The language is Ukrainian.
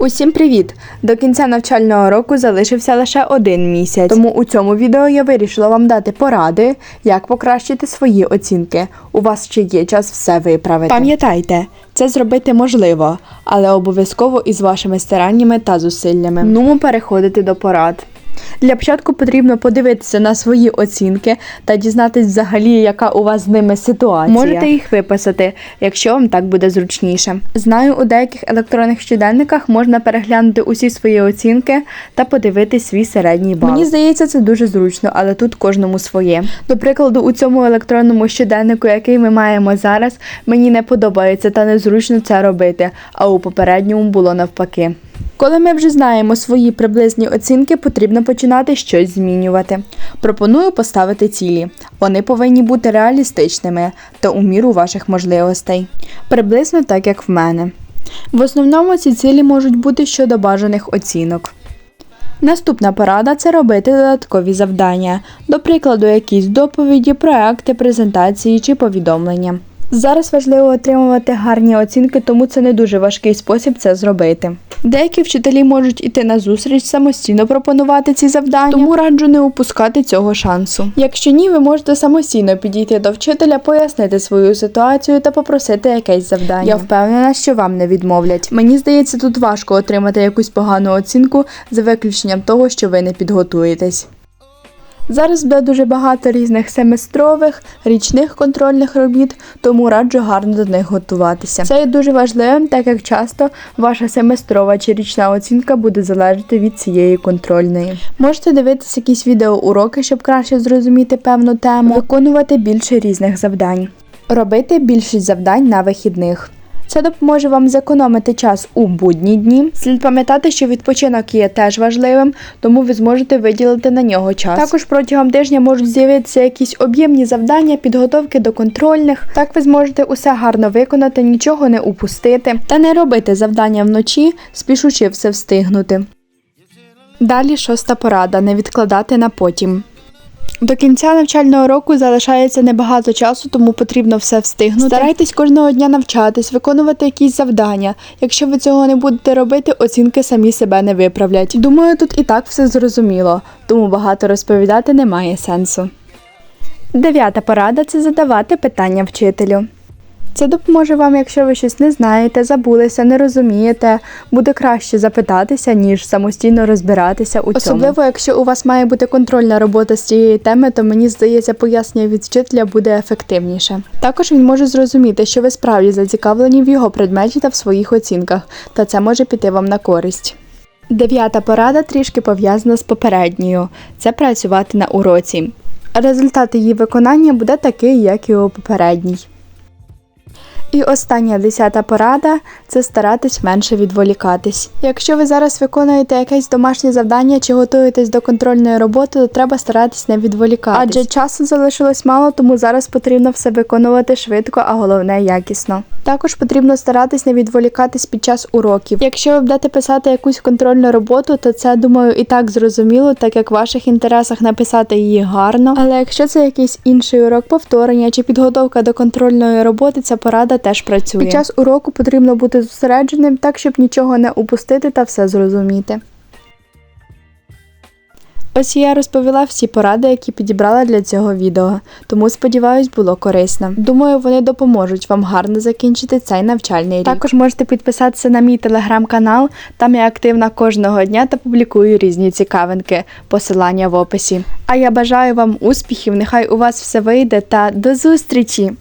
Усім привіт! До кінця навчального року залишився лише один місяць. Тому у цьому відео я вирішила вам дати поради, як покращити свої оцінки. У вас ще є час все виправити. Пам'ятайте, це зробити можливо, але обов'язково із вашими стараннями та зусиллями. Ну, переходити до порад. Для початку потрібно подивитися на свої оцінки та дізнатись взагалі, яка у вас з ними ситуація. Можете їх виписати, якщо вам так буде зручніше. Знаю, у деяких електронних щоденниках можна переглянути усі свої оцінки та подивитись свій середній бал. Мені здається, це дуже зручно, але тут кожному своє. До прикладу, у цьому електронному щоденнику, який ми маємо зараз, мені не подобається та незручно це робити, а у попередньому було навпаки. Коли ми вже знаємо свої приблизні оцінки, потрібно починати щось змінювати. Пропоную поставити цілі. Вони повинні бути реалістичними та у міру ваших можливостей. Приблизно так, як в мене. В основному ці цілі можуть бути щодо бажаних оцінок. Наступна порада це робити додаткові завдання, до прикладу, якісь доповіді, проекти, презентації чи повідомлення. Зараз важливо отримувати гарні оцінки, тому це не дуже важкий спосіб це зробити. Деякі вчителі можуть іти на зустріч самостійно пропонувати ці завдання, тому раджу не упускати цього шансу. Якщо ні, ви можете самостійно підійти до вчителя, пояснити свою ситуацію та попросити якесь завдання. Я впевнена, що вам не відмовлять. Мені здається, тут важко отримати якусь погану оцінку за виключенням того, що ви не підготуєтесь. Зараз буде дуже багато різних семестрових, річних контрольних робіт, тому раджу гарно до них готуватися. Це є дуже важливим, так як часто ваша семестрова чи річна оцінка буде залежати від цієї контрольної. Можете дивитися якісь відеоуроки, щоб краще зрозуміти певну тему, виконувати більше різних завдань, робити більшість завдань на вихідних. Це допоможе вам зекономити час у будні дні. Слід пам'ятати, що відпочинок є теж важливим, тому ви зможете виділити на нього час. Також протягом тижня можуть з'явитися якісь об'ємні завдання, підготовки до контрольних. Так ви зможете усе гарно виконати, нічого не упустити та не робити завдання вночі, спішучи все встигнути. Далі шоста порада не відкладати на потім. До кінця навчального року залишається небагато часу, тому потрібно все встигнути. Старайтесь кожного дня навчатись, виконувати якісь завдання. Якщо ви цього не будете робити, оцінки самі себе не виправлять. Думаю, тут і так все зрозуміло, тому багато розповідати немає сенсу. Дев'ята порада це задавати питання вчителю. Це допоможе вам, якщо ви щось не знаєте, забулися, не розумієте, буде краще запитатися, ніж самостійно розбиратися у цьому. Особливо, якщо у вас має бути контрольна робота з цієї теми, то мені здається, пояснення від вчителя буде ефективніше. Також він може зрозуміти, що ви справді зацікавлені в його предметі та в своїх оцінках, та це може піти вам на користь. Дев'ята порада трішки пов'язана з попередньою це працювати на уроці. Результат її виконання буде такий, як і у попередній. І остання десята порада це старатись менше відволікатись. Якщо ви зараз виконуєте якесь домашнє завдання чи готуєтесь до контрольної роботи, то треба старатись не відволікатись. Адже часу залишилось мало, тому зараз потрібно все виконувати швидко, а головне якісно. Також потрібно старатись не відволікатись під час уроків. Якщо ви будете писати якусь контрольну роботу, то це думаю і так зрозуміло, так як в ваших інтересах написати її гарно. Але якщо це якийсь інший урок повторення чи підготовка до контрольної роботи, ця порада теж працює. Під час уроку потрібно бути зосередженим так, щоб нічого не упустити та все зрозуміти. Ось я розповіла всі поради, які підібрала для цього відео, тому сподіваюсь, було корисно. Думаю, вони допоможуть вам гарно закінчити цей навчальний рік. Також можете підписатися на мій телеграм-канал, там я активна кожного дня та публікую різні цікавинки, посилання в описі. А я бажаю вам успіхів, нехай у вас все вийде та до зустрічі!